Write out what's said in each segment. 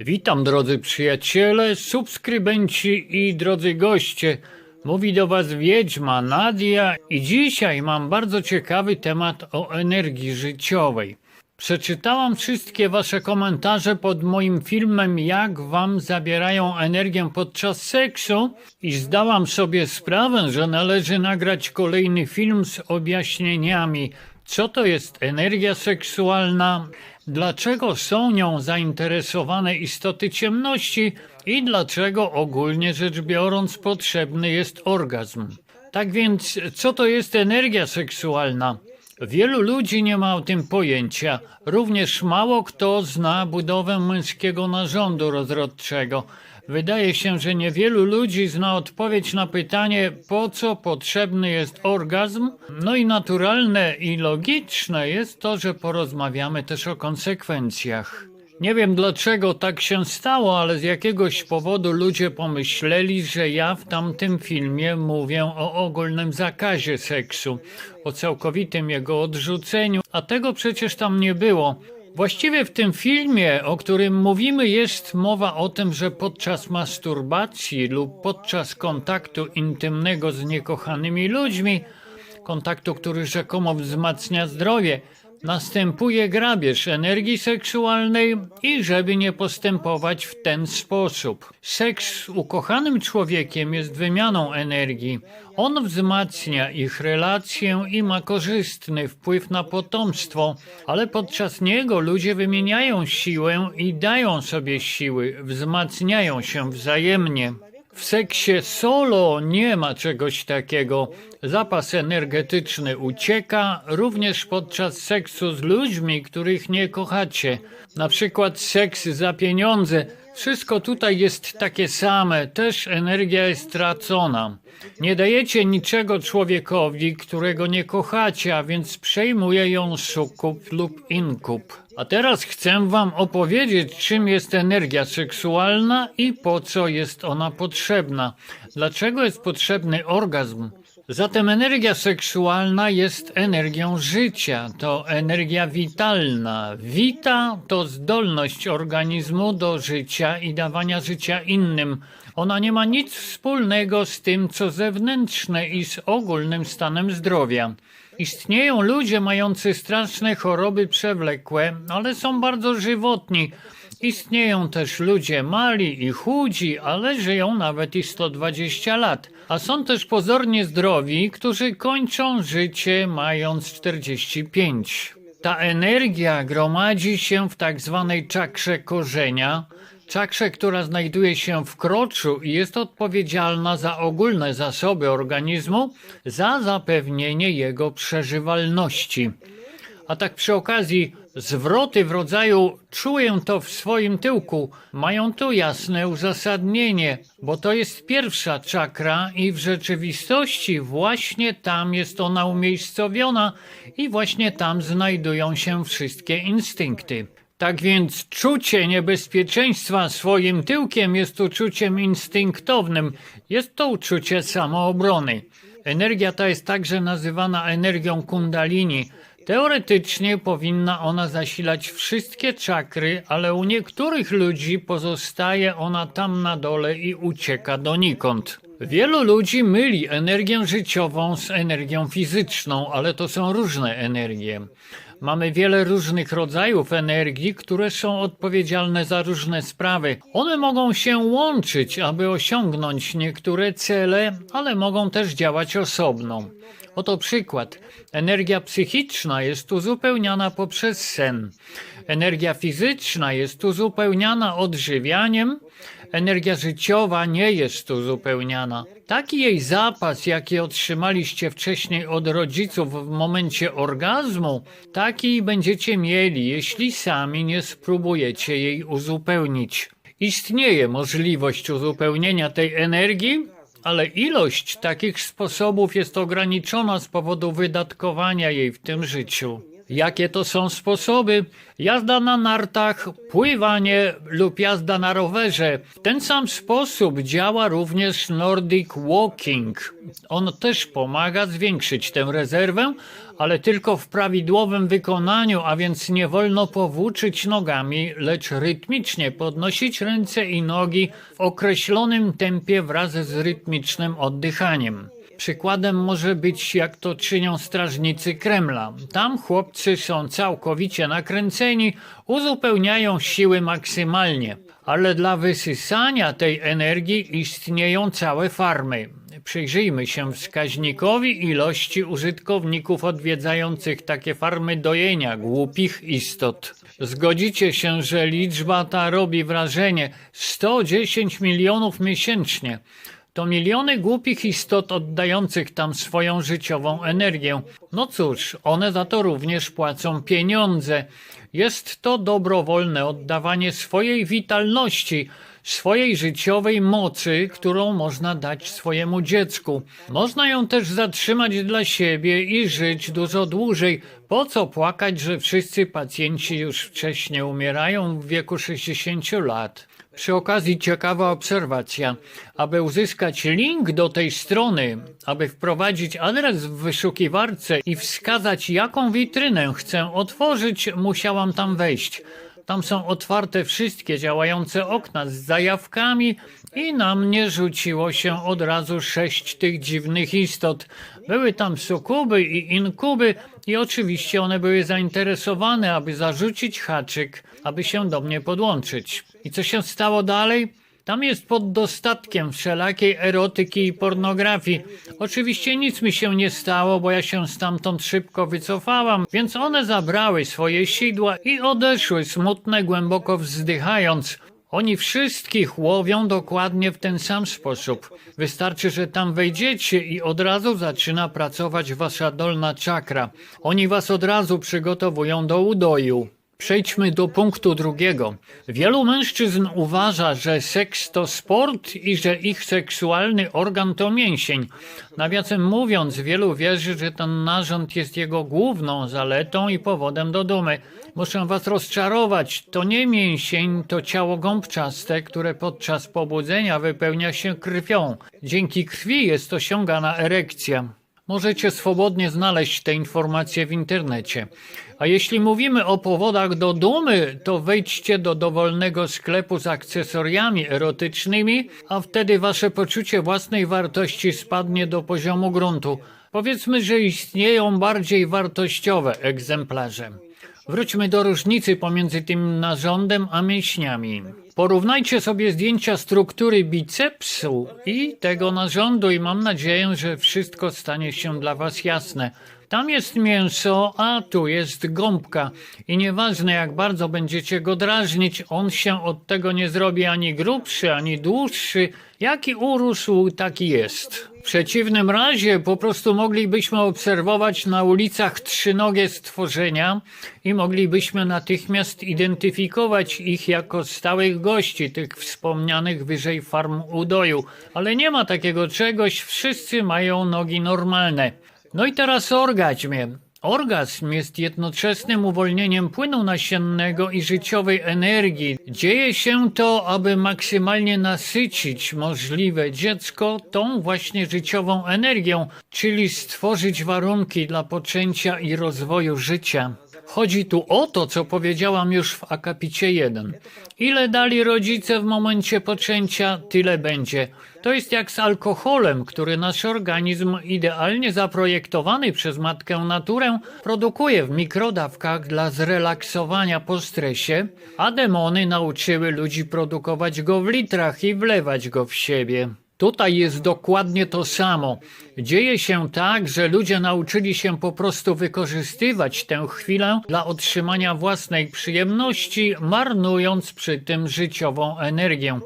Witam drodzy przyjaciele, subskrybenci i drodzy goście. Mówi do Was Wiedźma Nadia i dzisiaj mam bardzo ciekawy temat o energii życiowej. Przeczytałam wszystkie Wasze komentarze pod moim filmem, jak Wam zabierają energię podczas seksu i zdałam sobie sprawę, że należy nagrać kolejny film z objaśnieniami, co to jest energia seksualna, dlaczego są nią zainteresowane istoty ciemności i dlaczego ogólnie rzecz biorąc potrzebny jest orgazm. Tak więc, co to jest energia seksualna? Wielu ludzi nie ma o tym pojęcia. Również mało kto zna budowę męskiego narządu rozrodczego. Wydaje się, że niewielu ludzi zna odpowiedź na pytanie, po co potrzebny jest orgazm. No i naturalne i logiczne jest to, że porozmawiamy też o konsekwencjach. Nie wiem dlaczego tak się stało, ale z jakiegoś powodu ludzie pomyśleli, że ja w tamtym filmie mówię o ogólnym zakazie seksu, o całkowitym jego odrzuceniu, a tego przecież tam nie było. Właściwie w tym filmie, o którym mówimy, jest mowa o tym, że podczas masturbacji lub podczas kontaktu intymnego z niekochanymi ludźmi, kontaktu, który rzekomo wzmacnia zdrowie, następuje grabież energii seksualnej i żeby nie postępować w ten sposób. Seks z ukochanym człowiekiem jest wymianą energii. On wzmacnia ich relację i ma korzystny wpływ na potomstwo, ale podczas niego ludzie wymieniają siłę i dają sobie siły, wzmacniają się wzajemnie. W seksie solo nie ma czegoś takiego. Zapas energetyczny ucieka również podczas seksu z ludźmi, których nie kochacie. Na przykład seks za pieniądze. Wszystko tutaj jest takie same, też energia jest tracona. Nie dajecie niczego człowiekowi, którego nie kochacie, a więc przejmuje ją sukub lub inkub. A teraz chcę Wam opowiedzieć, czym jest energia seksualna i po co jest ona potrzebna. Dlaczego jest potrzebny orgazm? Zatem energia seksualna jest energią życia, to energia witalna. Vita to zdolność organizmu do życia i dawania życia innym. Ona nie ma nic wspólnego z tym, co zewnętrzne i z ogólnym stanem zdrowia. Istnieją ludzie mający straszne choroby przewlekłe, ale są bardzo żywotni. Istnieją też ludzie mali i chudzi, ale żyją nawet i 120 lat. A są też pozornie zdrowi, którzy kończą życie mając 45. Ta energia gromadzi się w tak zwanej czakrze korzenia, czakrze, która znajduje się w kroczu i jest odpowiedzialna za ogólne zasoby organizmu, za zapewnienie jego przeżywalności. A tak przy okazji, zwroty w rodzaju czuję to w swoim tyłku mają tu jasne uzasadnienie, bo to jest pierwsza czakra i w rzeczywistości właśnie tam jest ona umiejscowiona i właśnie tam znajdują się wszystkie instynkty. Tak więc czucie niebezpieczeństwa swoim tyłkiem jest uczuciem instynktownym, jest to uczucie samoobrony. Energia ta jest także nazywana energią kundalini. Teoretycznie powinna ona zasilać wszystkie czakry, ale u niektórych ludzi pozostaje ona tam na dole i ucieka donikąd. Wielu ludzi myli energię życiową z energią fizyczną, ale to są różne energie. Mamy wiele różnych rodzajów energii, które są odpowiedzialne za różne sprawy. One mogą się łączyć, aby osiągnąć niektóre cele, ale mogą też działać osobno. Oto przykład. Energia psychiczna jest uzupełniana poprzez sen. Energia fizyczna jest uzupełniana odżywianiem. Energia życiowa nie jest uzupełniana. Taki jej zapas, jaki otrzymaliście wcześniej od rodziców w momencie orgazmu, taki będziecie mieli, jeśli sami nie spróbujecie jej uzupełnić. Istnieje możliwość uzupełnienia tej energii, ale ilość takich sposobów jest ograniczona z powodu wydatkowania jej w tym życiu. Jakie to są sposoby? Jazda na nartach, pływanie lub jazda na rowerze. W ten sam sposób działa również Nordic Walking. On też pomaga zwiększyć tę rezerwę, ale tylko w prawidłowym wykonaniu, a więc nie wolno powłóczyć nogami, lecz rytmicznie podnosić ręce i nogi w określonym tempie wraz z rytmicznym oddychaniem. Przykładem może być, jak to czynią strażnicy Kremla. Tam chłopcy są całkowicie nakręceni, uzupełniają siły maksymalnie, ale dla wysysania tej energii istnieją całe farmy. Przyjrzyjmy się wskaźnikowi ilości użytkowników odwiedzających takie farmy dojenia głupich istot. Zgodzicie się, że liczba ta robi wrażenie 110 milionów miesięcznie. To miliony głupich istot oddających tam swoją życiową energię. No cóż, one za to również płacą pieniądze. Jest to dobrowolne oddawanie swojej witalności, swojej życiowej mocy, którą można dać swojemu dziecku. Można ją też zatrzymać dla siebie i żyć dużo dłużej. Po co płakać, że wszyscy pacjenci już wcześniej umierają w wieku 60 lat? Przy okazji ciekawa obserwacja. Aby uzyskać link do tej strony, aby wprowadzić adres w wyszukiwarce i wskazać jaką witrynę chcę otworzyć, musiałam tam wejść. Tam są otwarte wszystkie działające okna z zajawkami i na mnie rzuciło się od razu sześć tych dziwnych istot. Były tam sukuby i inkuby i oczywiście one były zainteresowane, aby zarzucić haczyk, aby się do mnie podłączyć. I co się stało dalej? Tam jest pod dostatkiem wszelakiej erotyki i pornografii. Oczywiście nic mi się nie stało, bo ja się stamtąd szybko wycofałam, więc one zabrały swoje sidła i odeszły smutne, głęboko wzdychając. Oni wszystkich łowią dokładnie w ten sam sposób. Wystarczy, że tam wejdziecie i od razu zaczyna pracować wasza dolna czakra. Oni was od razu przygotowują do udoju. Przejdźmy do punktu drugiego. Wielu mężczyzn uważa, że seks to sport i że ich seksualny organ to mięsień. Nawiasem mówiąc, wielu wierzy, że ten narząd jest jego główną zaletą i powodem do dumy. Muszę was rozczarować. To nie mięsień, to ciało gąbczaste, które podczas pobudzenia wypełnia się krwią. Dzięki krwi jest osiągana erekcja. Możecie swobodnie znaleźć te informacje w internecie. A jeśli mówimy o powodach do dumy, to wejdźcie do dowolnego sklepu z akcesoriami erotycznymi, a wtedy wasze poczucie własnej wartości spadnie do poziomu gruntu. Powiedzmy, że istnieją bardziej wartościowe egzemplarze. Wróćmy do różnicy pomiędzy tym narządem a mięśniami. Porównajcie sobie zdjęcia struktury bicepsu i tego narządu i mam nadzieję, że wszystko stanie się dla Was jasne. Tam jest mięso, a tu jest gąbka. I nieważne jak bardzo będziecie go drażnić, on się od tego nie zrobi ani grubszy, ani dłuższy. Jaki urósł, taki jest. Przeciwnym razie po prostu moglibyśmy obserwować na ulicach trzynogie stworzenia i moglibyśmy natychmiast identyfikować ich jako stałych gości tych wspomnianych wyżej farm udoju. Ale nie ma takiego czegoś, wszyscy mają nogi normalne. No i teraz o orgazmie. Orgazm jest jednoczesnym uwolnieniem płynu nasiennego i życiowej energii. Dzieje się to, aby maksymalnie nasycić możliwe dziecko tą właśnie życiową energią, czyli stworzyć warunki dla poczęcia i rozwoju życia. Chodzi tu o to, co powiedziałam już w akapicie 1. Ile dali rodzice w momencie poczęcia, tyle będzie. To jest jak z alkoholem, który nasz organizm, idealnie zaprojektowany przez matkę naturę, produkuje w mikrodawkach dla zrelaksowania po stresie, a demony nauczyły ludzi produkować go w litrach i wlewać go w siebie. Tutaj jest dokładnie to samo. Dzieje się tak, że ludzie nauczyli się po prostu wykorzystywać tę chwilę dla otrzymania własnej przyjemności, marnując przy tym życiową energię.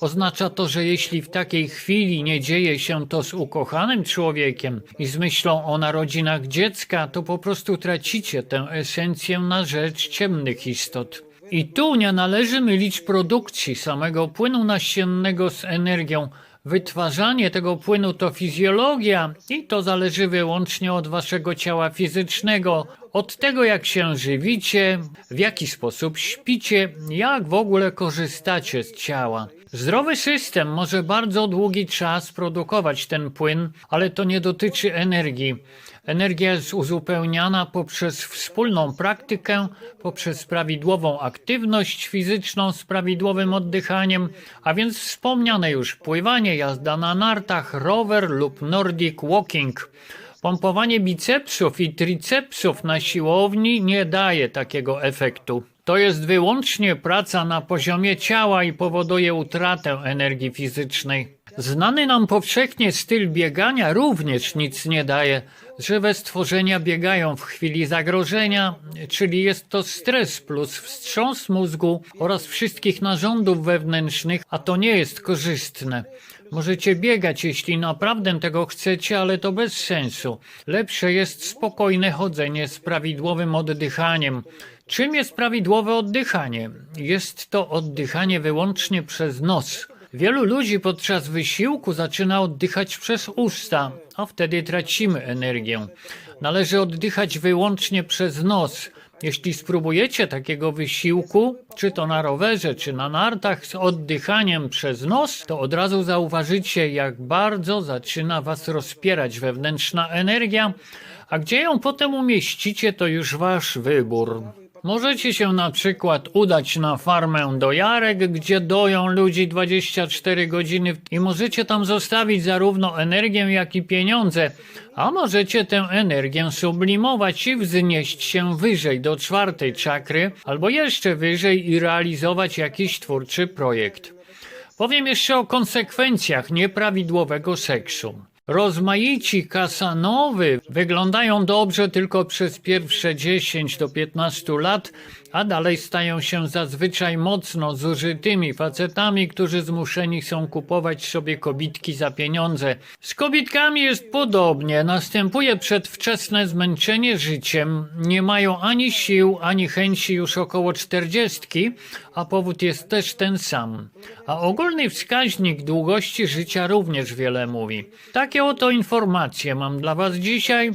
Oznacza to, że jeśli w takiej chwili nie dzieje się to z ukochanym człowiekiem i z myślą o narodzinach dziecka, to po prostu tracicie tę esencję na rzecz ciemnych istot. I tu nie należy mylić produkcji samego płynu nasiennego z energią. Wytwarzanie tego płynu to fizjologia i to zależy wyłącznie od waszego ciała fizycznego, od tego jak się żywicie, w jaki sposób śpicie, jak w ogóle korzystacie z ciała. Zdrowy system może bardzo długi czas produkować ten płyn, ale to nie dotyczy energii. Energia jest uzupełniana poprzez wspólną praktykę, poprzez prawidłową aktywność fizyczną z prawidłowym oddychaniem, a więc wspomniane już pływanie, jazda na nartach, rower lub nordic walking. Pompowanie bicepsów i tricepsów na siłowni nie daje takiego efektu. To jest wyłącznie praca na poziomie ciała i powoduje utratę energii fizycznej. Znany nam powszechnie styl biegania również nic nie daje. Żywe stworzenia biegają w chwili zagrożenia, czyli jest to stres plus wstrząs mózgu oraz wszystkich narządów wewnętrznych, a to nie jest korzystne. Możecie biegać, jeśli naprawdę tego chcecie, ale to bez sensu. Lepsze jest spokojne chodzenie z prawidłowym oddychaniem. Czym jest prawidłowe oddychanie? Jest to oddychanie wyłącznie przez nos. Wielu ludzi podczas wysiłku zaczyna oddychać przez usta, a wtedy tracimy energię. Należy oddychać wyłącznie przez nos. Jeśli spróbujecie takiego wysiłku, czy to na rowerze, czy na nartach z oddychaniem przez nos, to od razu zauważycie, jak bardzo zaczyna was rozpierać wewnętrzna energia, a gdzie ją potem umieścicie, to już wasz wybór. Możecie się na przykład udać na farmę dojarek, gdzie doją ludzi 24 godziny i możecie tam zostawić zarówno energię, jak i pieniądze, a możecie tę energię sublimować i wznieść się wyżej do czwartej czakry, albo jeszcze wyżej i realizować jakiś twórczy projekt. Powiem jeszcze o konsekwencjach nieprawidłowego seksu. Rozmaici kasanowy wyglądają dobrze tylko przez pierwsze 10 do 15 lat, a dalej stają się zazwyczaj mocno zużytymi facetami, którzy zmuszeni są kupować sobie kobitki za pieniądze. Z kobitkami jest podobnie, następuje przedwczesne zmęczenie życiem, nie mają ani sił, ani chęci już około czterdziestki, a powód jest też ten sam. A ogólny wskaźnik długości życia również wiele mówi. Takie oto informacje mam dla Was dzisiaj.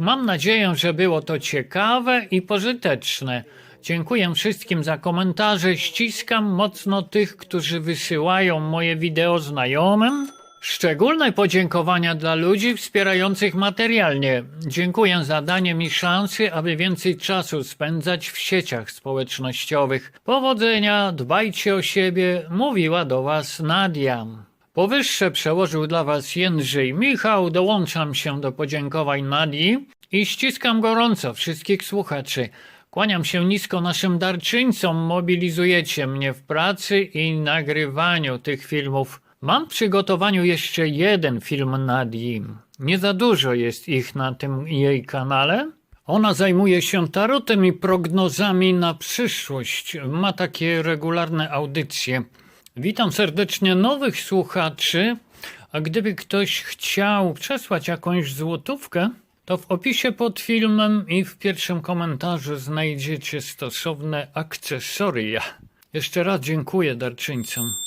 Mam nadzieję, że było to ciekawe i pożyteczne. Dziękuję wszystkim za komentarze. Ściskam mocno tych, którzy wysyłają moje wideo znajomym. Szczególne podziękowania dla ludzi wspierających materialnie. Dziękuję za danie mi szansy, aby więcej czasu spędzać w sieciach społecznościowych. Powodzenia, dbajcie o siebie, mówiła do Was Nadia. Powyższe przełożył dla Was Jędrzej Michał, dołączam się do podziękowań Nadii i ściskam gorąco wszystkich słuchaczy. Kłaniam się nisko naszym darczyńcom, mobilizujecie mnie w pracy i nagrywaniu tych filmów. Mam w przygotowaniu jeszcze jeden film Nadii. Nie za dużo jest ich na tym jej kanale. Ona zajmuje się tarotem i prognozami na przyszłość. Ma takie regularne audycje. Witam serdecznie nowych słuchaczy. A gdyby ktoś chciał przesłać jakąś złotówkę, to w opisie pod filmem i w pierwszym komentarzu znajdziecie stosowne akcesoria. Jeszcze raz dziękuję darczyńcom.